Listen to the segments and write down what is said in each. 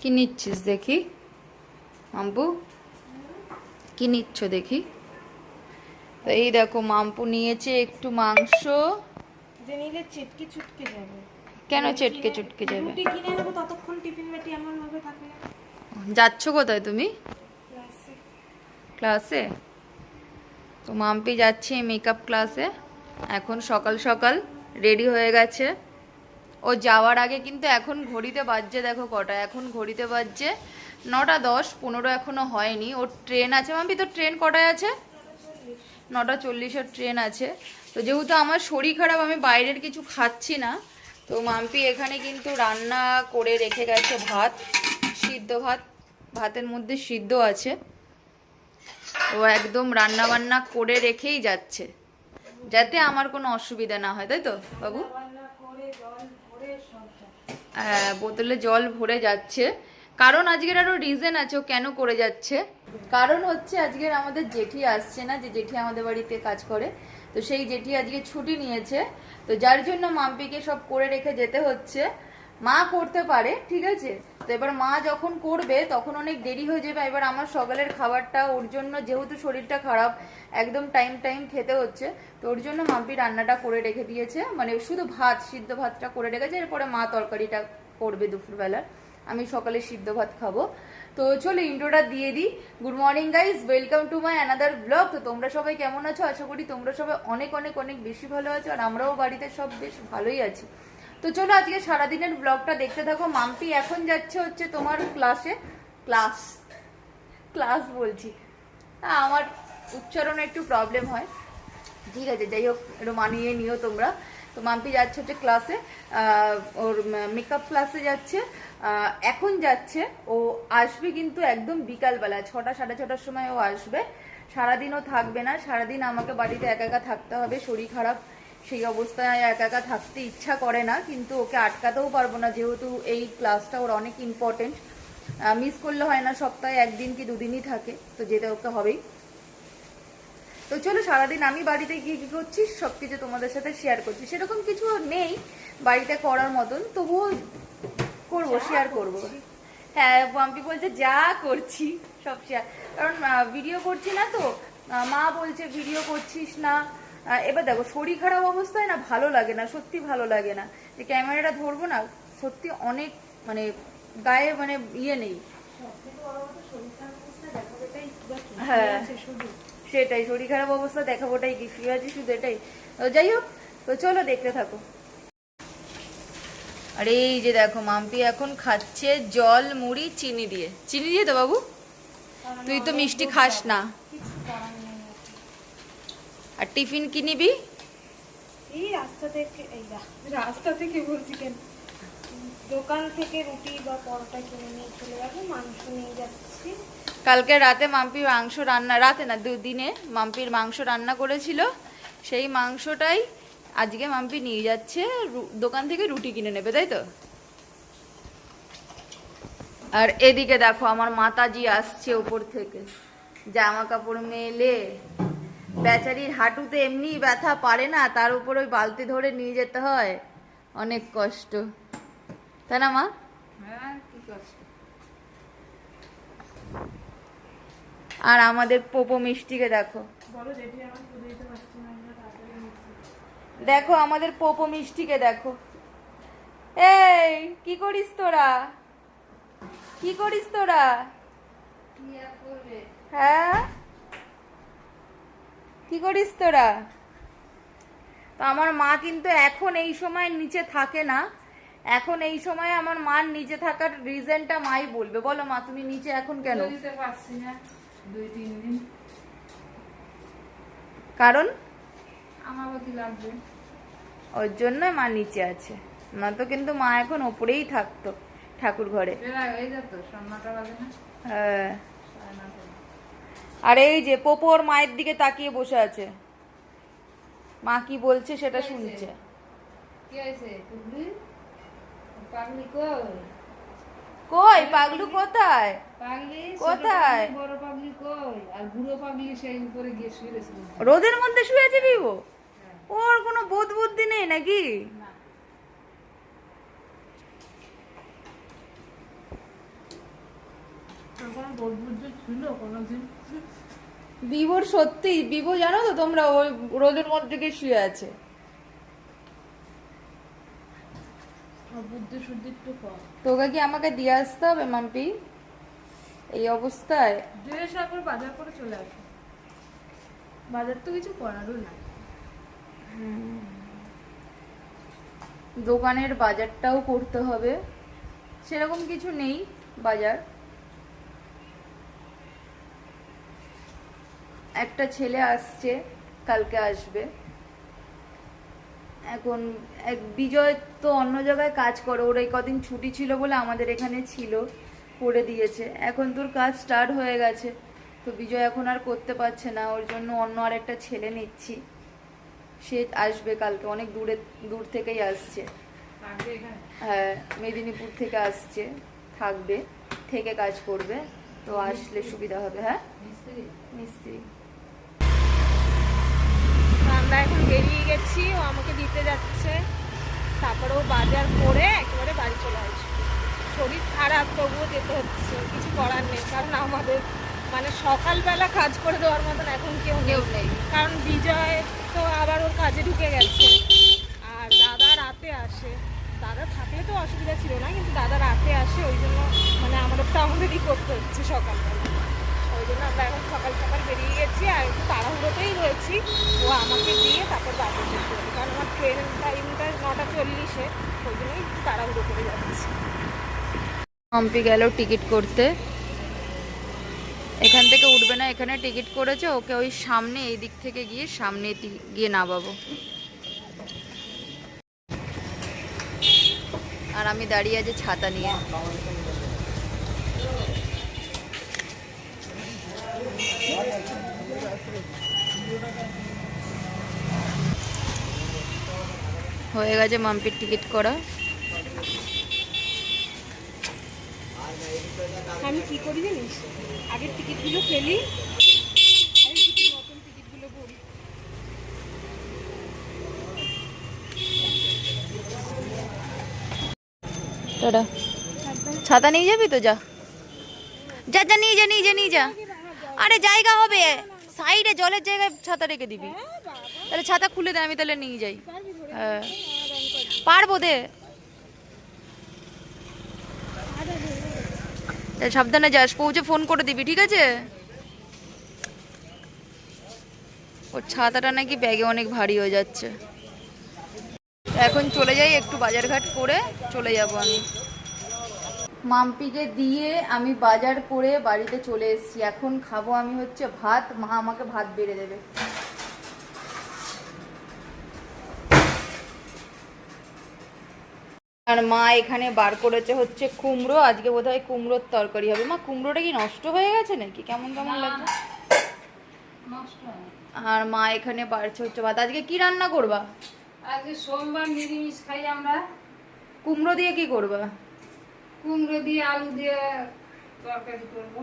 কি নিচ্ছিস দেখি। মাম্পু কি নিচ্ছ দেখি। তো এই দেখো মাম্পু নিয়েছে একটু মাংস। যে নিলে চেটকে চুটকে যাবে। কেন চেটকে চুটকে যাবে? রুটি কিনে নেব ততক্ষণ টিফিন বাটি এমন ভাবে থাকবে যাচ্ছ কোথায় তুমি? ক্লাসে। ক্লাসে? তো মাম্পি যাচ্ছে মেকআপ ক্লাসে এখন সকাল সকাল রেডি হয়ে গেছে। ও যাওয়ার আগে কিন্তু এখন ঘড়িতে বাজছে দেখো কটা, এখন ঘড়িতে বাজছে নটা দশ, পনেরো এখনও হয়নি। ওর ট্রেন আছে মাম্পি? তোর ট্রেন কটায় আছে? নটা চল্লিশের ট্রেন আছে। তো যেহেতু আমার শরীর খারাপ, আমি বাইরের কিছু খাচ্ছি না, তো মাম্পি এখানে কিন্তু রান্না করে রেখে গেছে ভাত, সিদ্ধ ভাত, ভাতের মধ্যে সিদ্ধ আছে। ও একদম রান্না বান্না করে রেখেই যাচ্ছে, যাতে আমার কোনো অসুবিধা না হয়, তাই তো, বাবু? বোতলে জল ভরে যাচ্ছে। কারণ আজকের আরও রিজন আছে, ও কেন করে যাচ্ছে। কারণ হচ্ছে আজকের আমাদের জেঠি আসছে না, যে জেঠি আমাদের বাড়িতে কাজ করে। তো সেই জেঠি আজকে ছুটি নিয়েছে। তো যার জন্য মাম্পিকে সব করে রেখে যেতে হচ্ছে। মা করতে পারে, ঠিক আছে? তো এবার মা যখন করবে, তখন অনেক দেরি হয়ে যাবে। এবার আমার সকালের খাবারটা, ওর জন্য যেহেতু শরীরটা খারাপ, একদম টাইম টাইম খেতে হচ্ছে, তো ওর জন্য মাম্পি রান্নাটা করে রেখে দিয়েছে। মানে শুধু ভাত, সিদ্ধ ভাতটা করে রেখেছে। এরপরে মা তরকারিটা করবে দুপুরবেলা। আমি সকালে সিদ্ধ ভাত খাব। তো চলো ইন্ট্রোটা দিয়ে দিই। Good morning guys welcome to my another blog তো তোমরা সবাই কেমন আছো? আশা করি তোমরা সবাই অনেক অনেক অনেক বেশি ভালো আছো। আর আমরাও বাড়িতে সব বেশ ভালোই আছি। তো চলো আজকে সারাদিনের ব্লগটা দেখতে থাকো। মাম্পি এখন যাচ্ছে হচ্ছে তোমার ক্লাসে ক্লাস ক্লাস বলছি। আমার উচ্চারণে একটু প্রবলেম হয়। ঠিক আছে, যাই হোক, একটু মানিয়ে নিও তোমরা। তো মাম্পি যাচ্ছে হচ্ছে ক্লাসে ওর মেকআপ ক্লাসে যাচ্ছে। এখন যাচ্ছে। ও আসবে কিন্তু একদম বিকালবেলা, ছটা, সাড়ে ছটার সময় ও আসবে। সারাদিনও থাকবে না। সারাদিন আমাকে বাড়িতে একা একা থাকতে হবে, শরীর খারাপ। সেই অবস্থায় একা একা থাকতে ইচ্ছা করে না কিন্তু ওকে আটকাতেও পারব না। যেহেতু এই ক্লাসটা ওর অনেক ইম্পর্টেন্ট মিস করলে হয় না সপ্তাহে একদিন কি দুদিনই থাকে তো যেতে ওকে হবেই। তো চলো সারাদিন আমি বাড়িতে গিয়ে কী করছি সব কিছু তোমাদের সাথে শেয়ার করছি। সেরকম কিছু নেই বাড়িতে করার মতন তবুও করব শেয়ার করব। হ্যাঁ পাম্পি বলছে যা করছি সব শেয়ার কারণ ভিডিও করছি না তো। মা বলছে ভিডিও করছিস না। এবার দেখো, শরীর খারাপ অবস্থায় না ভালো লাগে না, সত্যি ভালো লাগে না। যে ক্যামেরাটা ধরবো না, সত্যি অনেক মানে গায়ে মানে ইয়ে নেই। হ্যাঁ সেটাই, শরীর খারাপ অবস্থা দেখাবোটাই কি আছি শুধু এটাই। যাই হোক, তো চলো দেখতে থাকো। আর এই যে দেখো, মাম্পি এখন খাচ্ছে জল, মুড়ি, চিনি দিয়ে। চিনি দিয়ে তো বাবু? তুই তো মিষ্টি খাস না কিছু করার নেই আর কি। আর টিফিন কি নিবি? এই রাস্তা থেকে এই রাস্তা থেকে বলছি কেন? দোকান থেকে রুটি বা পরোটা কিনে নিয়ে চলে যাব মাংস নিয়ে যাচ্ছি। কালকে রাতে মাম্পি মাংস রান্না রাতে না দুদিনে মাম্পির মাংস রান্না করেছিল। সেই মাংসটাই আজকে মাম্পি নিয়ে যাচ্ছে দোকান থেকে রুটি কিনে নেবে তাই তো? আর এদিকে দেখো আমার মাতাজি আসছে ওপর থেকে। জামা কাপড় মেলে। বেচারির হাঁটুতে এমনি ব্যথা পারে না তার উপর ওই বালতি ধরে নিয়ে যেতে হয়। অনেক কষ্ট। তাই না মা? আর আমাদের পোপো মিষ্টিকে দেখো। দেখো আমাদের পোপো মিষ্টিকে দেখো। এই কি করিস তোরা? কি করিস তোরা? হ্যাঁ? কি করিস তোরা? তো আমার মা কিন্তু এখন এই সময় নিচে থাকে না। এখন এই সময় আমার মার নিচে থাকার রিজনটা মাই বলবে। বলো মা তুমি নিচে এখন কেন? দিতে পারছি না। দুই তিন দিন। কারণ? লাগবে? ওর জন্য মা নিচে আছে। না তো কিন্তু মা এখন ওপরেই থাকতো ঠাকুর ঘরে হয়ে যেত সন্নাটা বাজে না। হ্যাঁ। আর এই যে পোপোর মায়ের দিকে তাকিয়ে বসে আছে। মা কি বলছে সেটা শুনছে। কই? পাগলু? কোথায়? কোথায়? বড় পাগলি কই? আর বুড়ো পাগলি সেই উপরে গিয়ে শুয়ে রোদের মধ্যে শুয়ে আছে বিবো ওর কোনো বোধ বুদ্ধি নেই নাকি? কোনো রোদ বুদ্ধ ছিল কোনোদিন বিভোর সত্যি বিভো জানো তো তোমরা ওই রোদের মধ্যে গিয়ে শুয়ে আছে। বুদ্ধি শুদ্ধি একটু কম তোকে কি আমাকে দিয়ে আসতে হবে মাম্পি? এই অবস্থায়। ড্রেস করে বাজার করে চলে আসো। বাজার তো কিছু করারও না দোকানের বাজারটাও করতে হবে। সেরকম কিছু নেই বাজার। একটা ছেলে আসছে কালকে আসবে। এখন এক বিজয় তো অন্য জায়গায় কাজ করে ওর এই কদিন ছুটি ছিল বলে আমাদের এখানে ছিল করে দিয়েছে। এখন তোর কাজ স্টার্ট হয়ে গেছে তো বিজয় এখন আর করতে পারছে না ওর জন্য অন্য আর একটা ছেলে নিচ্ছি। সে আসবে কালকে অনেক দূরে দূর থেকেই আসছে। হ্যাঁ মেদিনীপুর থেকে আসছে থাকবে থেকে কাজ করবে তো আসলে সুবিধা হবে হ্যাঁ? মিস্ত্রি মিস্ত্রি তো আমরা এখন বেরিয়ে গেছি ও আমাকে দিতে যাচ্ছে তারপরে ও বাজার করে একেবারে বাড়ি চলে আসবে শরীর খারাপ তবুও যেতে হচ্ছে কিছু করার নেই। কারণ আমাদের মানে সকালবেলা কাজ করে দেওয়ার মতন এখন কেউ কেউ নেই। নেই কারণ বিজয় তো আবার ওর কাজে ঢুকে গেছে। আর দাদা রাতে আসে। দাদা থাকলে তো অসুবিধা ছিল না কিন্তু দাদা রাতে আসে ওই জন্য মানে আমাদেরটা আমাদেরই করতে হচ্ছে সকালবেলা। ওই জন্য আমরা এখন সকাল সকাল বেরিয়ে গেছি আর একটু তাড়াহুড়োতেই রয়েছি। ও আমাকে দিয়ে তারপর বাড়ি যেতে হবে। কারণ আমার ট্রেনের টাইমটা নটা চল্লিশে, ওই জন্যই তাড়াহুড়ো করে যাচ্ছি। মাম্পি গেল টিকিট করতে। এখান থেকে উঠবে না, এখানে টিকিট করেছে, ওকে ওই সামনে, এই দিক থেকে গিয়ে সামনে গিয়ে নামাবো। আর আমি দাঁড়িয়ে আছি ছাতা নিয়ে। হয়ে গেছে মাম্পির টিকিট করা। আমি কি করি জানিস? আগের টিকিটগুলো ফেলি। আর এই টিকিট নতুন টিকিটগুলো ভরি টাটা। ছাতা নিয়ে যাবি তো যা। যা যা নিয়ে যা নিয়ে যা নিয়ে যা। আরে জায়গা হবে। সাইডে জলের জায়গায় ছাতা রেখে দিবি। তাহলে ছাতা খুলে দে আমি তাহলে নিয়ে যাই। হ্যাঁ। পারব দে। সাবধানে যাস, পৌঁছে ফোন করে দিবি, ঠিক আছে? ওর ছাতাটা নাকি ব্যাগে অনেক ভারী হয়ে যাচ্ছে। এখন চলে যাই একটু বাজারঘাট করে, চলে যাব আমি। মাম্পিকে দিয়ে আমি বাজার করে বাড়িতে চলে এসেছি। এখন খাব আমি হচ্ছে ভাত, মা আমাকে ভাত বেড়ে দেবে। আর মা এখানে বার করেছে হচ্ছে কুমড়ো। আজকে বোধহয় কুমড়োর তরকারি হবে। মা কুমড়োটা কি নষ্ট হয়ে গেছে নাকি? কেমন কেমন না। আর মা এখানে বাড়ছে হচ্ছে ভাত। আজকে কি রান্না করবা? আজকে সোমবার নিরামিষ খাই আমরা। কুমড়ো দিয়ে কি করবা? কুমড়ো দিয়ে আলু দিয়ে তরকারি করব।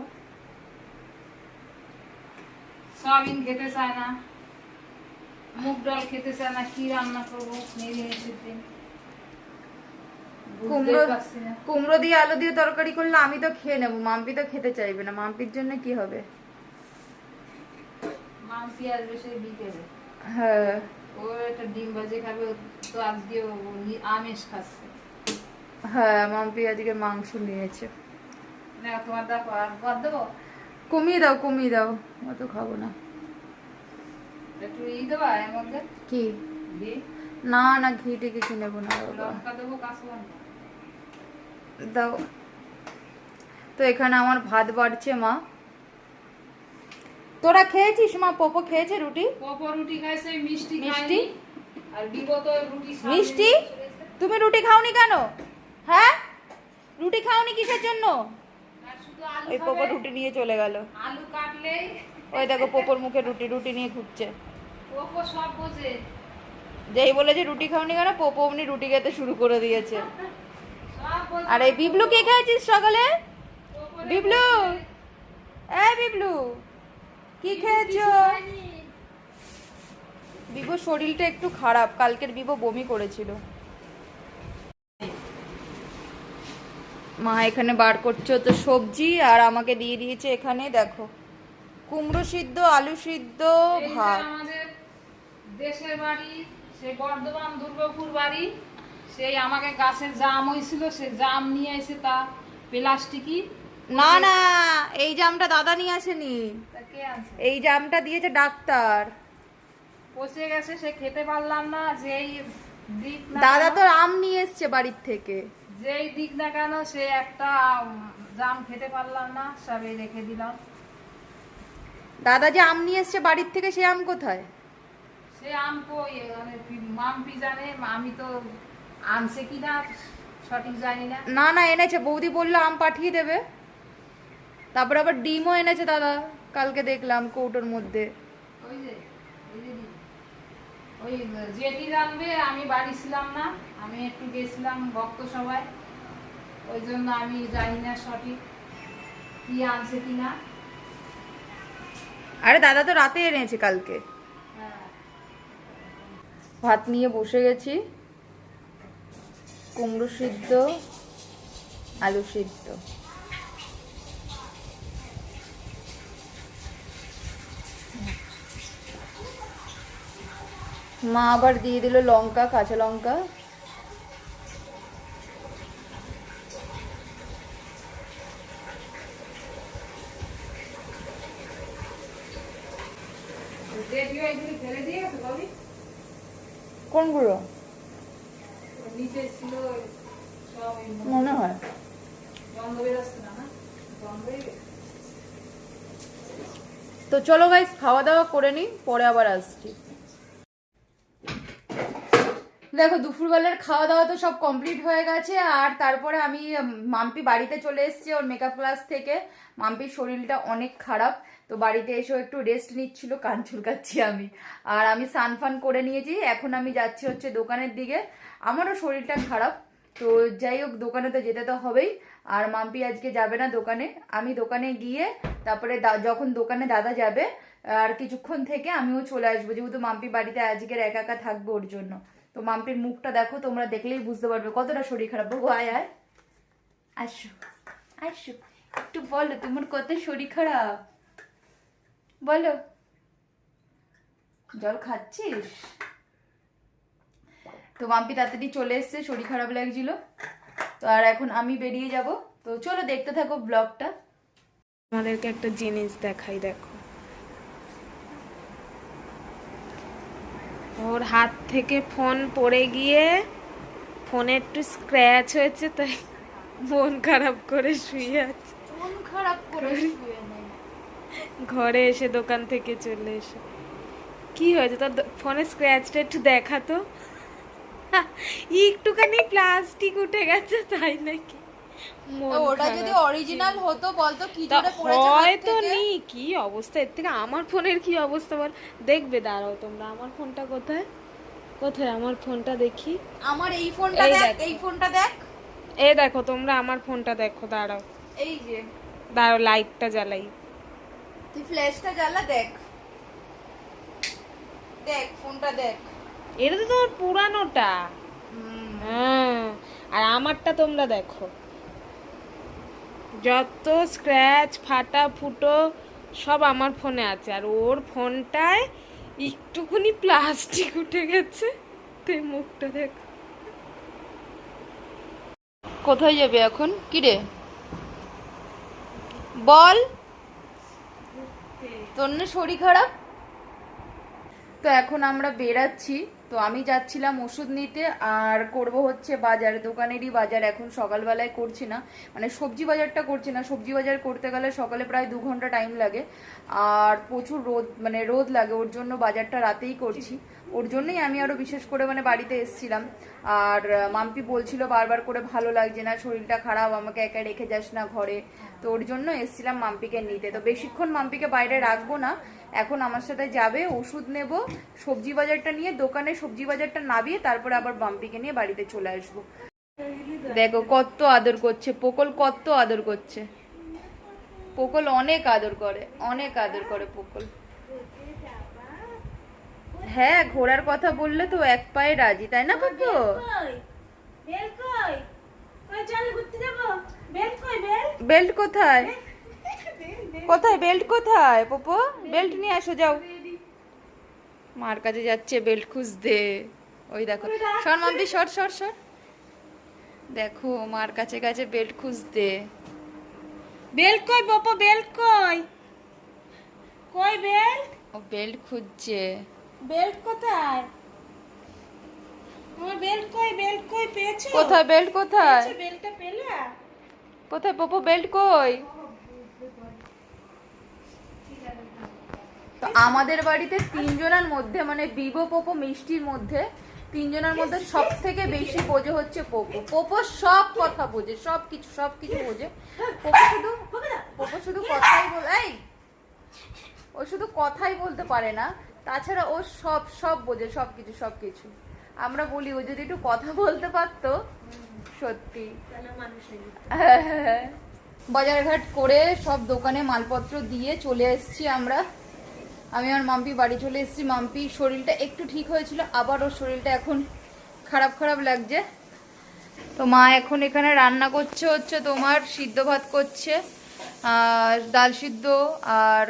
সয়াবিন খেতে চায় না। মুগ ডাল খেতে চায় না। কি রান্না করব? নিরামিষের দিন। কুমড়ো কুমড়ো দিয়ে আলু দিয়ে তরকারি করলে আমি তো খেয়ে নেব মাম্পি তো খেতে চাইবে না মাম্পির জন্য কি হবে? মাংসি আসবে সেই বিকেলে। হ্যাঁ। ও একটা ডিম ভাজি খাবে তো আজকে আমিষ খাচ্ছে। হ্যাঁ মাম্পি আজকে মাংস নিয়েছে। না তোমার দেখো আর দেবো? কমিয়ে দাও কমিয়ে দাও অত খাব না। একটু ই দেবা এর মধ্যে? কি? ঘি? না না ঘি টি কিছু নেব না লঙ্কা দেবো কাঁচা লঙ্কা? দাও। তো এখানে আমার ভাত বাড়ছে মা। তোরা খেয়েছিস মা? পপো খেয়েছে রুটি? পপো রুটি খাইছে মিষ্টি মিষ্টি? আর বিগত রুটি সামনে মিষ্টি। তুমি রুটি খাওনি কেন? হ্যাঁ? রুটি খাওনি কিসের জন্য? ওই। পপো রুটি নিয়ে চলে গেল। আলু কাটলেই ওই দেখো পপোর মুখে রুটি রুটি নিয়ে ঘুরছে। পপো সব বোঝে। যেই বলেছে রুটি খাওনি কেন পপো অমনি রুটি খেতে শুরু করে দিয়েছে। আর এই বিবলু কে খেয়েছিস সকালে? বিবলু? এই বিবলু কি খেয়েছো। বিভোর শরীরটা একটু খারাপ কালকের বিভো বমি করেছিল। মা এখানে বার করছে তো সবজি আর আমাকে দিয়ে দিয়েছে এখানে দেখো। কুমড়ো সিদ্ধ আলু সিদ্ধ ভাত। দেশের বাড়ি সেই বর্ধমান দুর্গাপুর বাড়ি। সেই আমাকে গাছের জাম হয়েছিল সে জাম নিয়ে এসে তা প্লাস্টিকই না না এই জামটা দাদা নিয়ে আসেনি। এই জামটা দিয়েছে ডাক্তার। পচে গেছে সে খেতে পারলাম না যেই দিক দাদা তো আম নিয়ে এসছে বাড়ির থেকে। যেই দিক না কেন সে একটা জাম খেতে পারলাম না সবে রেখে দিলাম। দাদা যে আম নিয়ে এসছে বাড়ির থেকে সে আম কোথায়? সে আম কই? মানে মাম্পি জানে আমি তো আনছে কিনা সঠিক জানি না। না না এনেছে। বৌদি বলল আম পাঠিয়ে দেবে। তারপর আবার ডিমও এনেছে দাদা। কালকে দেখলাম কৌটোর মধ্যে। ওই যে ওই জেঠি জানবে আমি বাড়ি ছিলাম না। আমি একটু গেছিলাম ভক্ত সবাই ওই জন্য আমি জানি না সঠিক কি আনছে কিনা আরে দাদা তো রাতে এনেছে কালকে। হ্যাঁ। ভাত নিয়ে বসে গেছি। কুমড়ো সিদ্ধ আলু সিদ্ধ। মা আবার দিয়ে দিল লঙ্কা কাঁচা লঙ্কা। কোনগুলো মনে হয়। তো চলো গাইস খাওয়া দাওয়া করে নিই পরে আবার আসছি। দেখো দুপুরবেলার খাওয়া দাওয়া তো সব কমপ্লিট হয়ে গেছে আর তারপরে আমি মাম্পি বাড়িতে চলে এসেছি ওর মেকআপ ক্লাস থেকে। মাম্পির শরীরটা অনেক খারাপ তো বাড়িতে এসেও একটু রেস্ট নিচ্ছিল কান চুলকাচ্ছি আমি। আর আমি সান ফান করে নিয়েছি এখন আমি যাচ্ছি হচ্ছে দোকানের দিকে। আমারও শরীরটা খারাপ। তো যাই হোক, দোকানে তো যেতে তো হবেই। আর মাম্পি আজকে যাবে না দোকানে। আমি দোকানে গিয়ে তারপরে যখন দোকানে দাদা যাবে, আর কিছুক্ষণ থেকে আমিও চলে আসব। যেহেতু মাম্পি বাড়িতে আজকের একা একা থাকব ওর জন্য। তো মাম্পির মুখটা দেখো, তোমরা দেখলেই বুঝতে পারবে। কতটা শরীর খারাপ। বাবু আয় আয়। আসো আসো। একটু বলো, তোমার কত শরীর খারাপ? বলো। জল খাচ্ছিস? তো মাম্পি তাড়াতাড়ি চলে এসছে শরীর খারাপ লাগছিল। তো আর এখন আমি বেরিয়ে যাব। তো চলো দেখতে থাকো ব্লগটা। আমাদেরকে একটা জিনিস দেখাই দেখো। ওর হাত থেকে ফোন পড়ে গিয়ে ফোনে একটু স্ক্র্যাচ হয়েছে তাই মন খারাপ করে শুয়ে আছে। মন খারাপ করে ঘরে এসে দোকান থেকে চলে এসে। কি হয়েছে? তোর ফোনে স্ক্র্যাচটা একটু দেখাতো একটুখানি প্লাস্টিক উঠে গেছে তাই নাকি? ওটা যদি অরিজিনাল হতো বলতো কি জোরে পড়েছে হাত হয়তো নেই কি অবস্থা? এর থেকে আমার ফোনের কি অবস্থা বল? দেখবে দাঁড়াও তোমরা আমার ফোনটা কোথায়? কোথায়? আমার ফোনটা দেখি। আমার এই ফোনটা দেখ দেখো। এই ফোনটা দেখ। এই দেখো তোমরা আমার ফোনটা দেখো দাঁড়াও। এই যে। দাঁড়াও লাইটটা জ্বালাই। তুই ফ্ল্যাশটা জ্বালা দেখ। দেখ ফোনটা দেখ। এটা তো তোমার পুরানোটা। হ্যাঁ আর আমারটা তোমরা দেখো। যত স্ক্র্যাচ ফাটা, ফুটো সব আমার ফোনে আছে। আর ওর ফোনটায় একটুখানি প্লাস্টিক উঠে গেছে। তো এই মুখটা দেখ। কোথায় যাবে এখন? কি রে? বল। তোর না শরীর খারাপ? তো এখন আমরা বেরাচ্ছি। তো আমি যাচ্ছিলাম ওষুধ নিতে আর করব হচ্ছে বাজার। দোকানেরই বাজার, এখন সকালবেলায় করছি না। মানে সবজি বাজারটা করছি না। সবজি বাজার করতে গেলে সকালে প্রায় দু ঘণ্টা টাইম লাগে। আর প্রচুর রোদ মানে রোদ লাগে, ওর জন্য বাজারটা রাতেই করছি। ওর জন্যই আমি আরও বিশেষ করে মানে বাড়িতে এসেছিলাম। আর মাম্পি বলছিল বারবার করে ভালো লাগছে না, শরীরটা খারাপ, আমাকে একা রেখে যাস না ঘরে। তো ওর জন্য এসেছিলাম মাম্পিকে নিতে। তো বেশিক্ষণ মাম্পিকে বাইরে রাখব না। এখন আমার সাথে যাবে, ওষুধ নেব, সবজি বাজারটা নিয়ে দোকানে সবজি বাজারটা নামিয়ে তারপরে আবার বাম্পিকে নিয়ে বাড়িতে চলে আসব। দেখো কত আদর করছে পোকল কত আদর করছে। পোকল অনেক আদর করে অনেক আদর করে পোকল। হ্যাঁ ঘোরার কথা বললে তো এক পায়ে রাজি তাই না বেল্ট বেল্ট কোথায়? কোথায় বেল্ট কোথায়? পোপো বেল্ট নিয়ে আসো যাও। মার কাছে যাচ্ছে বেল্ট খুঁজতে। ওই দেখো। সর মাম্পি সর সর সর। দেখো মার কাছে কাছে বেল্ট খুঁজতে। বেল্ট কই পপো বেল্ট কই? কই বেল্ট? ও বেল্ট খুঁজছে। বেল্ট কোথায়? আমার বেল্ট কই বেল্ট কই পেয়েছ? কোথায় বেল্ট কোথায়? বেল্টটা পেলে? কোথায় পপো বেল্ট কই? তো আমাদের বাড়িতে তিনজনের মধ্যে মানে বিবো পোপো, মিষ্টির মধ্যে তিনজনের মধ্যে সব থেকে বেশি বোঝে হচ্ছে পোপো। পোপো সব কথা বোঝে, সব কিছু সব কিছু বোঝে। পোপো শুধু পোপো শুধু কথাই বল, এই! ও শুধু কথাই বলতে পারে না, তাছাড়া ও সব সব বোঝে, সব কিছু সব কিছু। আমরা বলি, ও যদি একটু কথা বলতে পারতো, সত্যি। বাজারঘাট করে সব দোকানে মালপত্র দিয়ে চলে এসেছি আমরা। আমি আর মাম্পি বাড়ি চলে এসেছি। মাম্পি, শরীরটা একটু ঠিক হয়েছিল, আবার ওর শরীরটা এখন খারাপ খারাপ লাগছে। তো মা এখন এখানে রান্না করছে হচ্ছে তোমার সিদ্ধ ভাত করছে, আর ডাল সিদ্ধ আর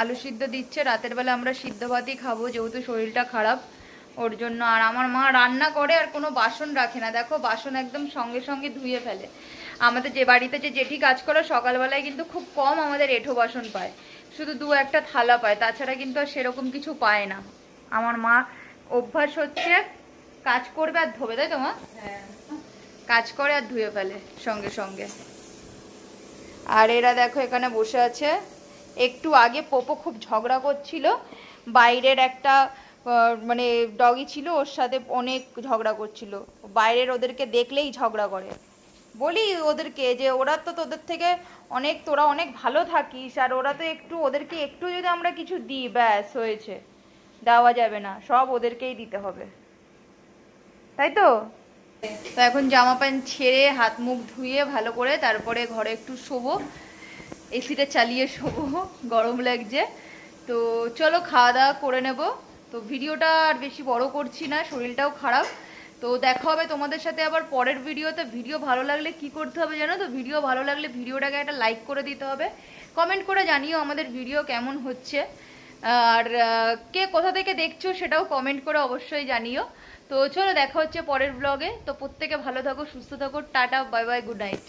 আলু সিদ্ধ দিচ্ছে। রাতের বেলা আমরা সিদ্ধ ভাতই খাব, যেহেতু শরীরটা খারাপ ওর জন্য। আর আমার মা রান্না করে আর কোনো বাসন রাখে না। দেখো, বাসন একদম সঙ্গে সঙ্গে ধুয়ে ফেলে। আমাদের যে বাড়িতে যে জেঠি কাজ করে, সকালবেলায় কিন্তু খুব কম আমাদের এঁঠো বাসন পায়। শুধু দু একটা থালা পায় তাছাড়া কিন্তু আর সেরকম কিছু পায় না। আমার মা অভ্যাস হচ্ছে কাজ করবে আর ধোবে তাই তো মা? কাজ করে আর ধুয়ে ফেলে সঙ্গে সঙ্গে। আর এরা দেখো এখানে বসে আছে। একটু আগে পোপো খুব ঝগড়া করছিল। বাইরের একটা মানে ডগি ছিল ওর সাথে অনেক ঝগড়া করছিল। বাইরের ওদেরকে দেখলেই ঝগড়া করে। বলি ওদেরকে যে ওরা তো তোদের থেকে অনেক, তোরা অনেক ভালো থাকিস, আর ওরা তো একটু, ওদেরকে একটু যদি আমরা কিছু দিই, ব্যাস হয়েছে। দেওয়া যাবে না, সব ওদেরকেই দিতে হবে। তাই তো? তো এখন জামা প্যান্ট ছেড়ে হাত মুখ ধুয়ে ভালো করে তারপরে ঘরে একটু শোবো। এসিটা চালিয়ে শোবো, গরম লাগছে। তো চলো খাওয়া দাওয়া করে নেব। তো ভিডিওটা আর বেশি বড় করছি না, শরীরটাও খারাপ। তো দেখা হবে তোমাদের সাথে আবার পরের ভিডিওতে। ভিডিও ভালো লাগলে কি করতে হবে জানো তো? ভিডিও ভালো লাগলে ভিডিওটাকে একটা লাইক করে দিতে হবে। কমেন্ট করে জানিও আমাদের ভিডিও কেমন হচ্ছে। আর কে কোথা থেকে দেখছ সেটাও কমেন্ট করে অবশ্যই জানিও। তো চলো দেখা হচ্ছে পরের ব্লগে তো প্রত্যেকে ভালো থাকো, সুস্থ থাকো, tata bye bye good night